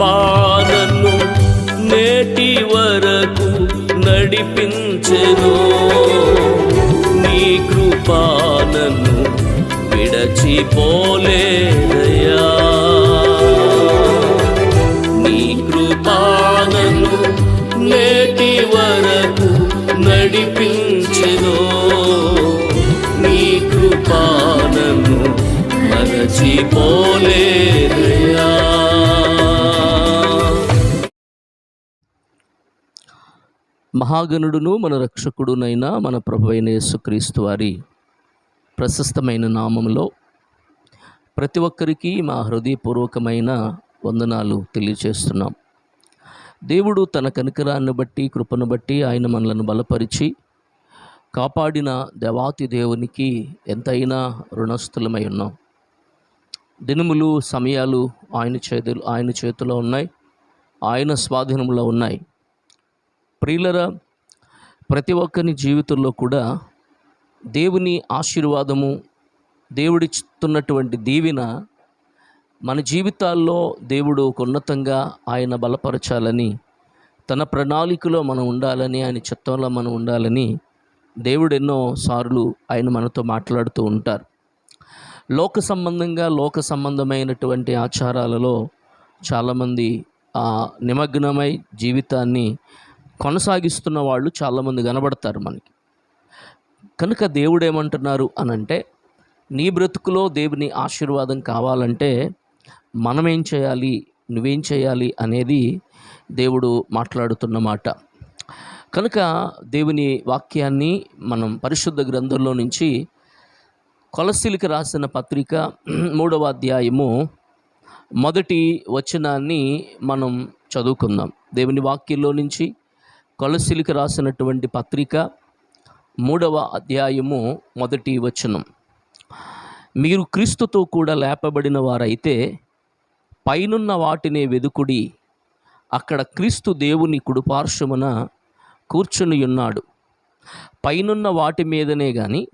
కృపానను నేటి వరకు నడిపించెను. నీ కృపాలను విడచిపోలేదయా నీ కృపాలను నేటి వరకు నడిపించెను. నీ కృపాలను మరచిపోలేదయా మహాగణుడును మన రక్షకుడునైన మన ప్రభు అయిన యేసుక్రీస్తు వారి ప్రశస్తమైన నామంలో ప్రతి ఒక్కరికి మా హృదయపూర్వకమైన వందనాలు తెలియచేస్తున్నాం. దేవుడు తన కనికరాన్ని బట్టి కృపను బట్టి ఆయన మనలను బలపరిచి కాపాడిన దేవాతి దేవునికి ఎంతైనా రుణస్థులమై ఉన్నాం. దినములు సమయాలు ఆయన చేతులు ఆయన చేతిలో ఉన్నాయి. ఆయన స్వాధీనంలో ఉన్నాయి. ప్రియులరా ప్రతి ఒక్కరి జీవితంలో కూడా దేవుని ఆశీర్వాదము దేవుడిస్తున్నటువంటి దీవెన మన జీవితాల్లో దేవుడు ఒక ఉన్నతంగా ఆయన బలపరచాలని తన ప్రణాళికలో మనం ఉండాలని ఆయన చిత్తంలో మనం ఉండాలని దేవుడు ఎన్నో సార్లు ఆయన మనతో మాట్లాడుతూ ఉంటారు. లోక సంబంధంగా లోక సంబంధమైనటువంటి ఆచారాలలో చాలామంది ఆ, నిమగ్నమై జీవితాన్ని కొనసాగిస్తున్న వాళ్ళు చాలామంది కనబడతారు మనకి. కనుక దేవుడు ఏమంటున్నారు అని అంటే నీ బ్రతుకులో దేవుని ఆశీర్వాదం కావాలంటే మనం ఏం చేయాలి నువ్వేం చేయాలి అనేది దేవుడు మాట్లాడుతున్న మాట. కనుక దేవుని వాక్యాన్ని మనం పరిశుద్ధ గ్రంథంలో నుంచి కొలసిలికి రాసిన పత్రిక మూడవ అధ్యాయము మొదటి వచనాన్ని మనం చదువుకుందాం. దేవుని వాక్యంలో నుంచి కొలసిలికి రాసినటువంటి పత్రిక మూడవ అధ్యాయము మొదటి వచనం. మీరు క్రీస్తుతో కూడా లేపబడిన వారైతే పైనున్న వాటినే వెదుకుడి అక్కడ క్రీస్తు దేవుని కుడిపార్శ్వమున కూర్చుని ఉన్నాడు పైనున్న వాటి మీదనే కానీ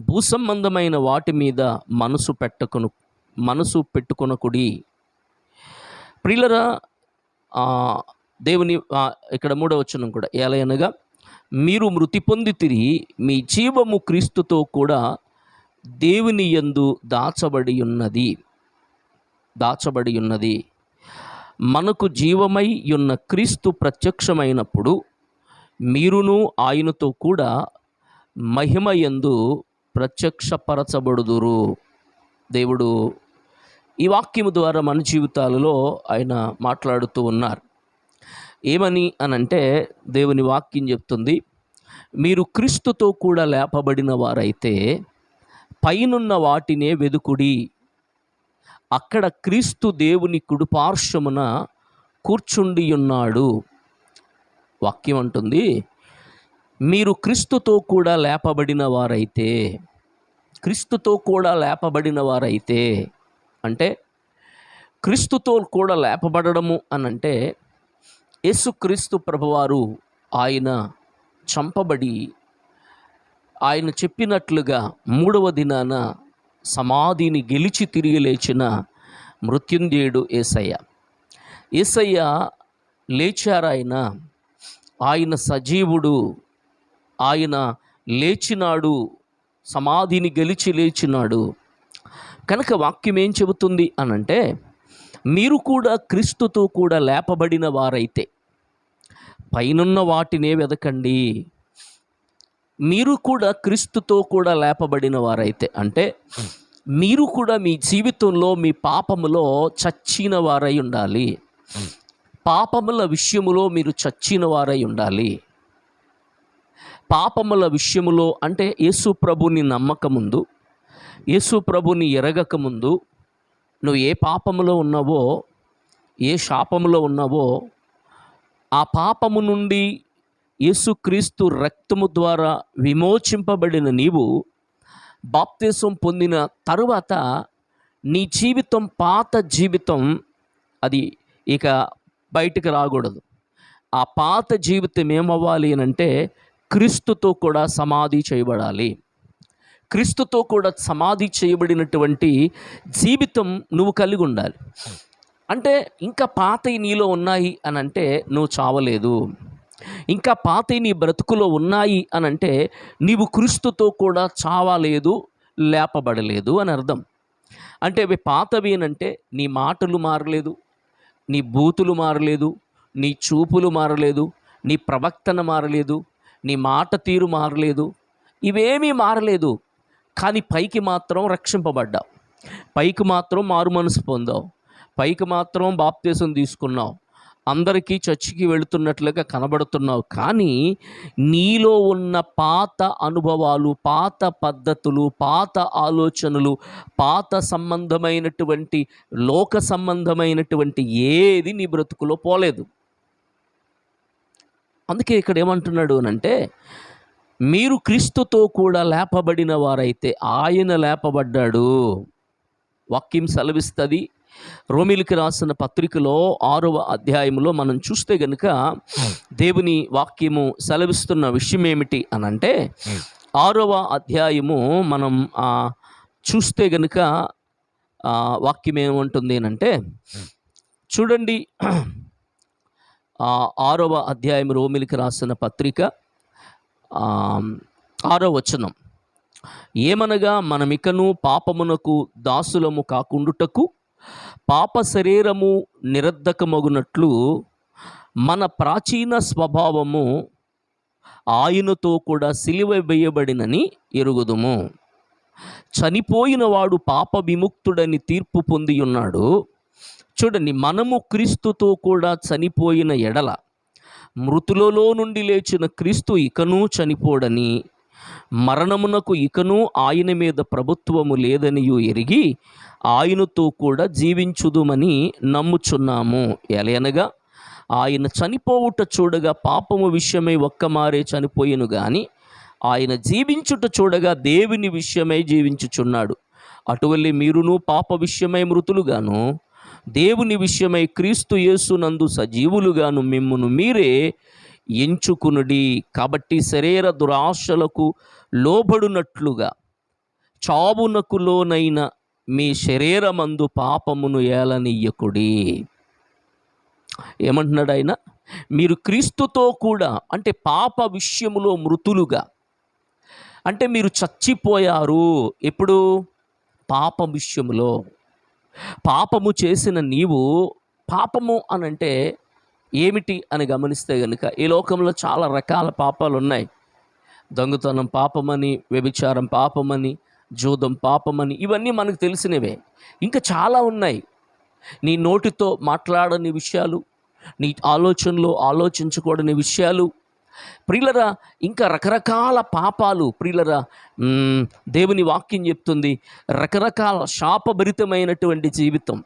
భూసంబంధమైన వాటి మీద మనసు పెట్టకును మనసు పెట్టుకొనకుడి. ప్రిలరా దేవుని ఇక్కడ మూడవ వచనం కూడా ఏలయనగా మీరు మృతి పొంది తిరిగి మీ జీవము క్రీస్తుతో కూడా దేవుని యందు దాచబడి ఉన్నది. దాచబడి ఉన్నది. మనకు జీవమై ఉన్న క్రీస్తు ప్రత్యక్షమైనప్పుడు మీరును ఆయనతో కూడా మహిమ యందు ప్రత్యక్షపరచబడుదురు. దేవుడు ఈ వాక్యము ద్వారా మన జీవితాలలో ఆయన మాట్లాడుతూ ఉన్నారు. ఏమని అనంటే దేవుని వాక్యం చెప్తుంది మీరు క్రీస్తుతో కూడా లేపబడిన వారైతే పైనున్న వాటినే వెదుకుడి. అక్కడ క్రీస్తు దేవుని కుడిపార్శ్వమున కూర్చుండి ఉన్నాడు. వాక్యం అంటుంది మీరు క్రీస్తుతో కూడా లేపబడిన వారైతే క్రీస్తుతో కూడా లేపబడిన వారైతే అంటే క్రీస్తుతో కూడా లేపబడము అనంటే అంటే యేసుక్రీస్తు ప్రభువారు ఆయన చంపబడి ఆయన చెప్పినట్లుగా మూడవ దినాన సమాధిని గెలిచి తిరిగి లేచిన మృత్యుంజయుడు ఏసయ్య. ఏసయ్య లేచారాయన ఆయన సజీవుడు ఆయన లేచినాడు సమాధిని గెలిచి లేచినాడు. కనుక వాక్యం ఏం చెబుతుంది అనంటే మీరు కూడా క్రీస్తుతో కూడా లేపబడిన వారైతే పైనున్న వాటినే వెదకండి. మీరు కూడా క్రీస్తుతో కూడా లేపబడిన వారైతే అంటే మీరు కూడా మీ జీవితంలో మీ పాపములో చచ్చిన వారై ఉండాలి. పాపముల విషయములో మీరు చచ్చిన వారై ఉండాలి. పాపముల విషయములో అంటే యేసు ప్రభుని నమ్మకముందు యేసు ప్రభుని ఎరగకముందు నువ్వు ఏ పాపములో ఉన్నావో ఏ శాపములో ఉన్నావో ఆ పాపము నుండి యేసుక్రీస్తు రక్తము ద్వారా విమోచింపబడిన నీవు బాప్తీసం పొందిన తరువాత నీ జీవితం పాత జీవితం అది ఇక బయటికి రాకూడదు. ఆ పాత జీవితం ఏమవ్వాలి అని అంటే క్రీస్తుతో కూడా సమాధి చేయబడాలి. క్రీస్తుతో కూడా సమాధి చేయబడినటువంటి జీవితం నువ్వు కలిగి ఉండాలి. అంటే ఇంకా పాతవి నీలో ఉన్నాయి అని అంటే నువ్వు చావలేదు. ఇంకా పాతవి నీ బ్రతుకులో ఉన్నాయి అని అంటే నీవు క్రీస్తుతో కూడా చావలేదు లేపబడలేదు అని అర్థం. అంటే అవి పాతవి అంటే నీ మాటలు మారలేదు నీ బూతులు మారలేదు నీ చూపులు మారలేదు నీ ప్రవక్తన మారలేదు నీ మాట తీరు మారలేదు. ఇవేమీ మారలేదు. కానీ పైకి మాత్రం రక్షింపబడ్డావు. పైకి మాత్రం మారు మనసు పొందావు. పైకి మాత్రం బాప్తీసం తీసుకున్నావు. అందరికీ చర్చికి వెళుతున్నట్లుగా కనబడుతున్నావు. కానీ నీలో ఉన్న పాత అనుభవాలు పాత పద్ధతులు పాత ఆలోచనలు పాత సంబంధమైనటువంటి లోక సంబంధమైనటువంటి ఏది నీ బ్రతుకులో పోలేదు. అందుకే ఇక్కడ ఏమంటున్నాడు అని అంటే మీరు క్రీస్తుతో కూడా లేపబడిన వారైతే ఆయన లేపబడ్డాడు. వాక్యం సెలవిస్తుంది. రోమిలికి రాసిన పత్రికలో ఆరవ అధ్యాయంలో మనం చూస్తే గనుక దేవుని వాక్యము సెలవిస్తున్న విషయం ఏమిటి అని అంటే ఆరవ అధ్యాయము మనం చూస్తే గనుక వాక్యం ఏమంటుంది అని అంటే చూడండి ఆ, ఆరవ అధ్యాయం రోమిలికి రాసిన పత్రిక ఆరో వచనం. ఏమనగా మనమికను పాపమునకు దాసులము కాకుండుటకు పాప శరీరము నిరర్ధకమగునట్లు మన ప్రాచీన స్వభావము ఆయనతో కూడా సిలువ వేయబడినని ఎరుగుదుము. చనిపోయిన వాడు పాప విముక్తుడని తీర్పు పొంది ఉన్నాడు చూడండి మనము క్రీస్తుతో కూడా చనిపోయిన ఎడల మృతులలో నుండి లేచిన క్రీస్తు ఇకనూ చనిపోడని మరణమునకు ఇకనూ ఆయన మీద ప్రభుత్వము లేదనియు ఎరిగి ఆయనతో కూడా జీవించుదుమని నమ్ముచున్నాము. ఎలయనగా ఆయన చనిపోవుట చూడగా పాపము విషయమై ఒక్క మారే చనిపోయిను గాని ఆయన జీవించుట చూడగా దేవుని విషయమై జీవించుచున్నాడు. అటువల్లి మీరును పాప విషయమై మృతులుగాను దేవుని విషయమై క్రీస్తు యేసునందు సజీవులుగాను మిమ్మును మీరే ఎంచుకునుడి కాబట్టి శరీర దురాశలకు లోబడునట్లుగా చావునకు లోనైన మీ శరీరమందు పాపమును ఏలనీయకుడి. ఏమంటున్నాడు ఆయన మీరు క్రీస్తుతో కూడా అంటే పాప విషయములో మృతులుగా అంటే మీరు చచ్చిపోయారు ఎప్పుడు? పాప విషయములో. పాపము చేసిన నీవు పాపము అనంటే ఏమిటి అని గమనిస్తే కనుక ఈ లోకంలో చాలా రకాల పాపాలు ఉన్నాయి. దొంగతనం పాపమని వ్యభిచారం పాపమని జూదం పాపమని ఇవన్నీ మనకు తెలిసినవే. ఇంకా చాలా ఉన్నాయి. నీ నోటితో మాట్లాడని విషయాలు నీ ఆలోచనలో ఆలోచించకూడని విషయాలు. ప్రియులరా ఇంకా రకరకాల పాపాలు ప్రియులరా దేవుని వాక్యం చెప్తుంది. రకరకాల శాపభరితమైనటువంటి జీవితం.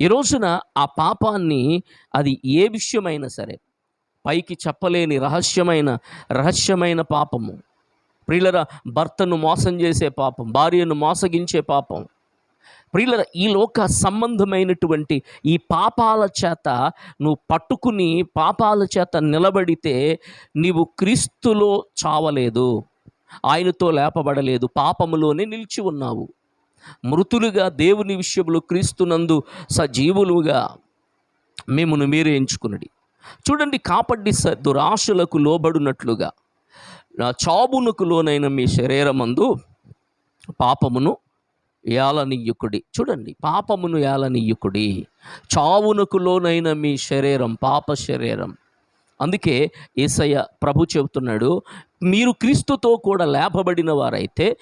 ఈ రోజున ఆ పాపాన్ని అది ఏ విషయమైనా సరే పైకి చెప్పలేని రహస్యమైన రహస్యమైన పాపము. ప్రియులరా భర్తను మోసం చేసే పాపం భార్యను మోసగించే పాపం. ప్రియులరా ఈ లోక సంబంధమైనటువంటి ఈ పాపాల చేత నువ్వు పట్టుకుని పాపాల చేత నిలబడితే నీవు క్రీస్తులో చావలేదు. ఆయనతో లేపబడలేదు. పాపములోనే నిలిచి ఉన్నావు. మృతులుగా దేవుని విషయంలో క్రీస్తునందు సజీవులుగా మేమును మీరే ఎంచుకున్నది. చూడండి కాపడ్డి స దురాశలకు లోబడినట్లుగా నా చావునకు లోనైన మీ శరీరమందు పాపమును ఏలనీయుకుడి. చూడండి పాపమును ఏలనీయుకుడి. చావునకు లోనైన మీ శరీరం పాప శరీరం. అందుకే ఏసయ్య ప్రభు చెబుతున్నాడు మీరు క్రీస్తుతో కూడా లేపబడిన వారైతే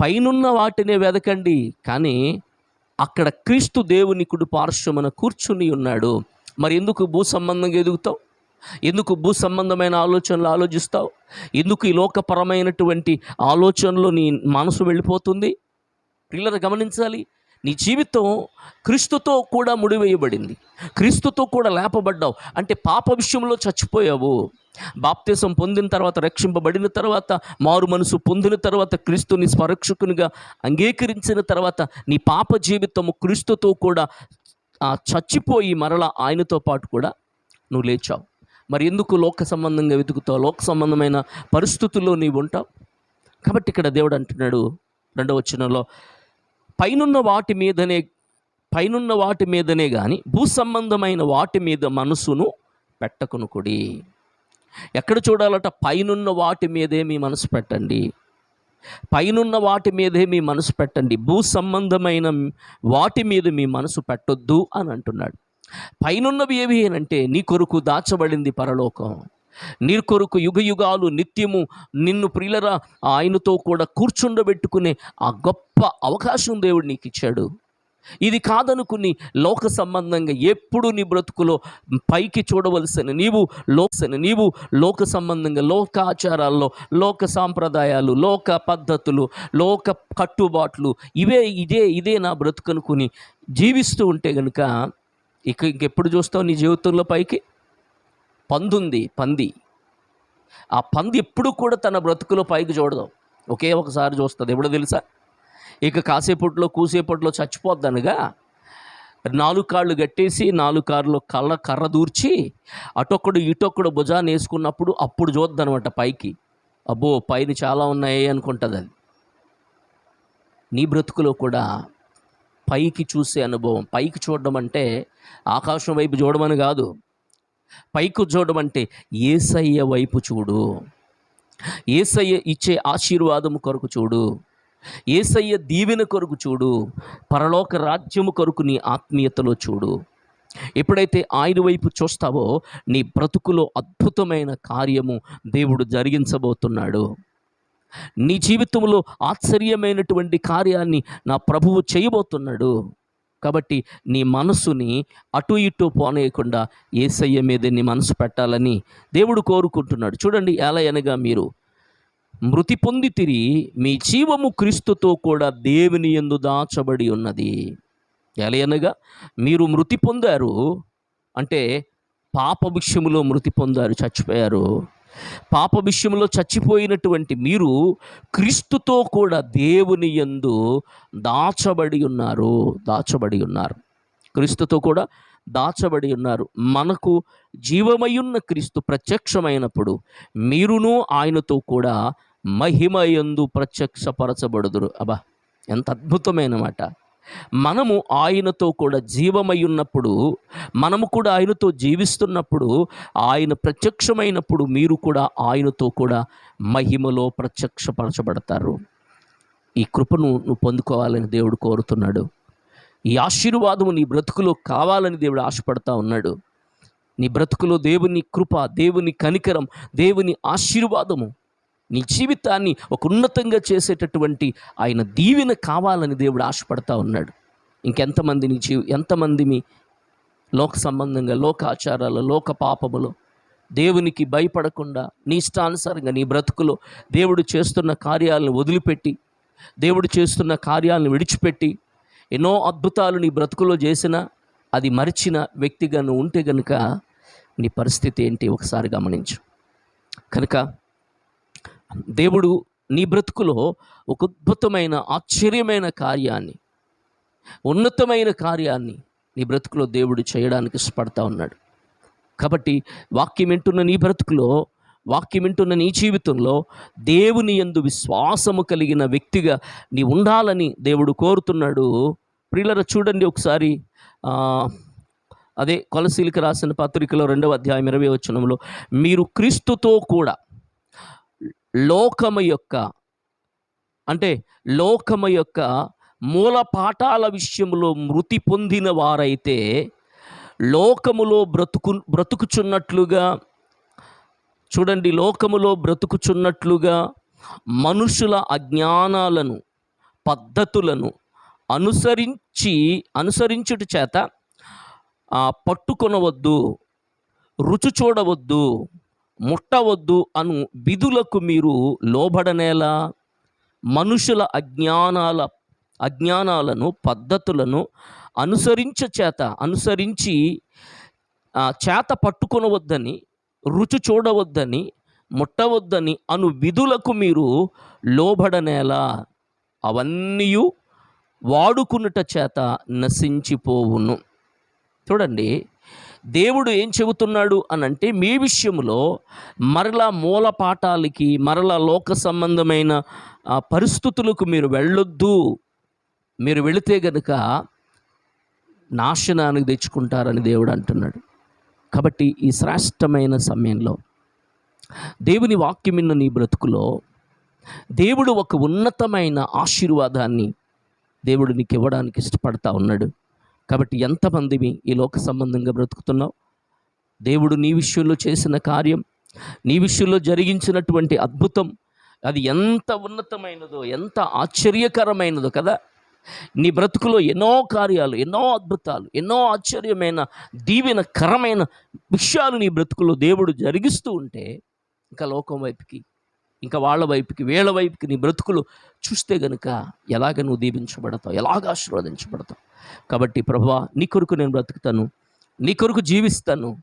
పైనున్న వాటినే వెదకండి కానీ అక్కడ క్రీస్తు దేవుని కుడి పార్శ్వమున కూర్చుని ఉన్నాడు. మరి ఎందుకు భూ సంబంధంగా ఎదుగుతావు? ఎందుకు భూ సంబంధమైన ఆలోచనలు ఆలోచిస్తావు? ఎందుకు ఈ లోకపరమైనటువంటి ఆలోచనలు నీ మనసు వెళ్ళిపోతుంది? పిల్లలు గమనించాలి. నీ జీవితం క్రీస్తుతో కూడా ముడివేయబడింది. క్రీస్తుతో కూడా లేపబడ్డావు. అంటే పాప విషయంలో చచ్చిపోయావు. బాప్తీసం పొందిన తర్వాత రక్షింపబడిన తర్వాత మారు మనసు పొందిన తర్వాత క్రీస్తుని స్వరక్షకునిగా అంగీకరించిన తర్వాత నీ పాప జీవితము క్రీస్తుతో కూడా చచ్చిపోయి మరలా ఆయనతో పాటు కూడా నువ్వు లేచావు. మరి ఎందుకు లోక సంబంధంగా వెతుకుతావు? లోక సంబంధమైన పరిస్థితుల్లో నీవు ఉంటావు? కాబట్టి ఇక్కడ దేవుడు అంటున్నాడు రెండవ వచనంలో పైనున్న వాటి మీదనే పైనున్న వాటి మీదనే కానీ భూ సంబంధమైన వాటి మీద మనసును పెట్టకునుకుడి ఎక్కడ చూడాలట? పైనున్న వాటి మీదే మీ మనసు పెట్టండి. పైనున్న వాటి మీదే మీ మనసు పెట్టండి. భూ సంబంధమైన వాటి మీద మీ మనసు పెట్టొద్దు అని అంటున్నాడు. పైనున్నవి ఏవి అంటే నీ కొరకు దాచబడింది పరలోకం. నీ కొరకు యుగ యుగాలు నిత్యము నిన్ను ప్రియులరా ఆయనతో కూడా కూర్చుండబెట్టుకునే ఆ గొప్ప అవకాశం దేవుడు నీకు ఇచ్చాడు ఇది కాదనుకుని లోక సంబంధంగా ఎప్పుడు నీ బ్రతుకులో పైకి చూడవలసిన నీవు లోకసన నీవు లోక సంబంధంగా లోక ఆచారాల్లో లోక సాంప్రదాయాలు లోక పద్ధతులు లోక కట్టుబాట్లు ఇవే ఇదే ఇదే నా బ్రతుకనుకుని జీవిస్తూ ఉంటే గనుక ఇక ఇంకెప్పుడు చూస్తావు నీ జీవితంలో పైకి? పందుంది పంది. ఆ పంది ఎప్పుడు కూడా తన బ్రతుకులో పైకి చూడదు. ఒకే ఒకసారి చూస్తుంది. ఎప్పుడో తెలుసా? ఇక కాసేపట్లో కూసేపట్లో చచ్చిపోద్దనగా నాలుగు కాళ్ళు కట్టేసి నాలుగు కార్లు కళ్ళ కర్ర దూర్చి అటొక్కడు ఇటొక్కడు భుజాన్ని వేసుకున్నప్పుడు అప్పుడు చూద్దనమాట పైకి. అబ్బో పైన చాలా ఉన్నాయి అనుకుంటుంది అది. నీ బ్రతుకులో కూడా పైకి చూసే అనుభవం. పైకి చూడడం అంటే ఆకాశం వైపు చూడమని కాదు. పైకి చూడడం అంటే ఏసయ్య వైపు చూడు. ఏసయ్య ఇచ్చే ఆశీర్వాదము కొరకు చూడు. ఏసయ్య దీవెన కొరకు చూడు. పరలోక రాజ్యము కొరకు నీ ఆత్మీయతలో చూడు. ఎప్పుడైతే ఆయన వైపు చూస్తావో నీ బ్రతుకులో అద్భుతమైన కార్యము దేవుడు జరిగించబోతున్నాడు. నీ జీవితంలో ఆశ్చర్యమైనటువంటి కార్యాన్ని నా ప్రభువు చేయబోతున్నాడు. కాబట్టి నీ మనసుని అటు ఇటు పోనేయకుండా ఏసయ్య మీద నీ మనసు పెట్టాలని దేవుడు కోరుకుంటున్నాడు. చూడండి ఎలా అనగా మీరు మృతి పొంది తిరిగి మీ జీవము క్రీస్తుతో కూడా దేవుని ఎందు దాచబడి ఉన్నది. ఎలయనగా మీరు మృతి పొందారు అంటే పాప విషయంలో మృతి పొందారు చచ్చిపోయారు. పాప విషయంలో చచ్చిపోయినటువంటి మీరు క్రీస్తుతో కూడా దేవుని యందు దాచబడి ఉన్నారు దాచబడి ఉన్నారు. క్రీస్తుతో కూడా దాచబడి ఉన్నారు. మనకు జీవమయున్న క్రీస్తు ప్రత్యక్షమైనప్పుడు మీరును ఆయనతో కూడా మహిమయందు ప్రత్యక్షపరచబడుదురు. అబ్బా ఎంత అద్భుతమైన మాట. మనము ఆయనతో కూడా జీవమై ఉన్నప్పుడు మనము కూడా ఆయనతో జీవిస్తున్నప్పుడు ఆయన ప్రత్యక్షమైనప్పుడు మీరు కూడా ఆయనతో కూడా మహిమలో ప్రత్యక్షపరచబడతారు. ఈ కృపను నువ్వు పొందుకోవాలని దేవుడు కోరుతున్నాడు. ఈ ఆశీర్వాదము నీ బ్రతుకులో కావాలని దేవుడు ఆశపడతా ఉన్నాడు. నీ బ్రతుకులో దేవుని కృప దేవుని కనికరం దేవుని ఆశీర్వాదము నీ జీవితాన్ని ఒక ఉన్నతంగా చేసేటటువంటి ఆయన దీవెన కావాలని దేవుడు ఆశపడతా ఉన్నాడు. ఇంకెంతమంది నీ జీవి ఎంతమంది మీ లోక సంబంధంగా లోక ఆచారాలు లోక పాపములు దేవునికి భయపడకుండా నీ ఇష్టానుసారంగా నీ బ్రతుకులో దేవుడు చేస్తున్న కార్యాలను వదిలిపెట్టి దేవుడు చేస్తున్న కార్యాలను విడిచిపెట్టి ఎన్నో అద్భుతాలు నీ బ్రతుకులో చేసినా అది మరిచిన వ్యక్తిగా నువ్వు ఉంటే గనుక నీ పరిస్థితి ఏంటి? ఒకసారి గమనించు. కనుక దేవుడు నీ బ్రతుకులో ఒక అద్భుతమైన ఆశ్చర్యమైన కార్యాన్ని ఉన్నతమైన కార్యాన్ని నీ బ్రతుకులో దేవుడు చేయడానికి ఇష్టపడతా ఉన్నాడు. కాబట్టి వాక్యం వింటున్న నీ బ్రతుకులో వాక్యం వింటున్న నీ జీవితంలో దేవుని యందు విశ్వాసము కలిగిన వ్యక్తిగా నీ ఉండాలని దేవుడు కోరుతున్నాడు. ప్రియులర చూడండి ఒకసారి అదే కొలసీలికి రాసిన పత్రికలో రెండవ అధ్యాయం ఇరవై వచనంలో మీరు క్రీస్తుతో కూడా లోకము యొక్క అంటే లోకము యొక్క మూల పాఠాల విషయంలో మృతి పొందిన వారైతే లోకములో బ్రతుకు బ్రతుకుచున్నట్లుగా చూడండి లోకములో బ్రతుకుచున్నట్లుగా మనుషుల అజ్ఞానాలను పద్ధతులను అనుసరించి అనుసరించుట చేత ఆ, పట్టుకొనవద్దు రుచి చూడవద్దు ముట్టవద్దు అను విధులకు మీరు లోబడనేలా? మనుషుల అజ్ఞానాల అజ్ఞానాలను పద్ధతులను అనుసరించ చేత అనుసరించి చేత పట్టుకొనవద్దని రుచి చూడవద్దని ముట్టవద్దని అను విధులకు మీరు లోబడనేలా? అవన్నీ వాడుకునుట చేత నశించిపోవును. చూడండి. దేవుడు ఏం చెబుతున్నాడు అని అంటే మీ విషయంలో మరలా మూల పాఠాలకి మరలా లోక సంబంధమైన పరిస్థితులకు మీరు వెళ్ళొద్దు. మీరు వెళితే గనుక నాశనానికి తెచ్చుకుంటారని దేవుడు అంటున్నాడు. కాబట్టి ఈ శ్రేష్టమైన సమయంలో దేవుని వాక్యమిన్న నీ బ్రతుకులో దేవుడు ఒక ఉన్నతమైన ఆశీర్వాదాన్ని దేవుడు నీకు ఇవ్వడానికి ఇష్టపడతా ఉన్నాడు. కాబట్టి ఎంతమందివి ఈ లోక సంబంధంగా బ్రతుకుతున్నావు? దేవుడు నీ విషయంలో చేసిన కార్యం నీ విషయంలో జరిగించినటువంటి అద్భుతం అది ఎంత ఉన్నతమైనదో ఎంత ఆశ్చర్యకరమైనదో కదా? నీ బ్రతుకులో ఎన్నో కార్యాలు ఎన్నో అద్భుతాలు ఎన్నో ఆశ్చర్యమైన దీవెనకరమైన విషయాలు నీ బ్రతుకులో దేవుడు జరిగిస్తూ ఉంటే ఇంకా లోకం వైపుకి ఇంకా వాళ్ళ వైపుకి వీళ్ళ వైపుకి నీ బ్రతుకులు చూస్తే గనుక ఎలాగ నువ్వు దీవించబడతావు ఎలాగ ఆశీర్వదించబడతావు? కాబట్టి ప్రభా నీ కొరకు నేను బ్రతుకుతాను నీ కొరకు జీవిస్తాను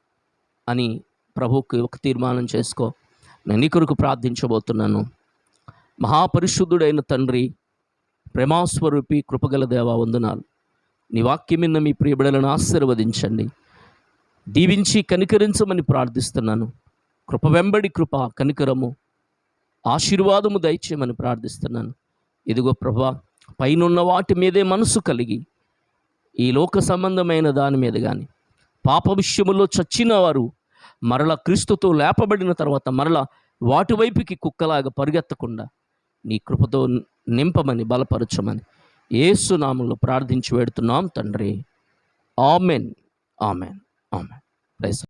అని ప్రభుకి ఒక తీర్మానం చేసుకో. నేను నీ కొరకు ప్రార్థించబోతున్నాను. మహాపరిశుద్ధుడైన తండ్రి ప్రేమాస్వరూపి కృపగల దేవా వందనాలు. నీ వాక్యమిన్న మీ ప్రియబిడలను ఆశీర్వదించండి. దీవించి కనికరించమని ప్రార్థిస్తున్నాను. కృప వెంబడి కృప కనికరము ఆశీర్వాదము దయచేయమని ప్రార్థిస్తున్నాను. ఇదిగో ప్రభా పైనున్న వాటి మీదే మనసు కలిగి ఈ లోక సంబంధమైన దాని మీద కానీ పాప విషయములో చచ్చిన వారు మరల క్రీస్తుతో లేపబడిన తర్వాత మరల వాటి వైపుకి కుక్కలాగా పరిగెత్తకుండా నీ కృపతో నింపమని బలపరచమని ఏసునామంలో ప్రార్థించి వేడుతున్నాం తండ్రి. ఆమెన్. ఆమెన్. ఆమెన్. ప్రైస్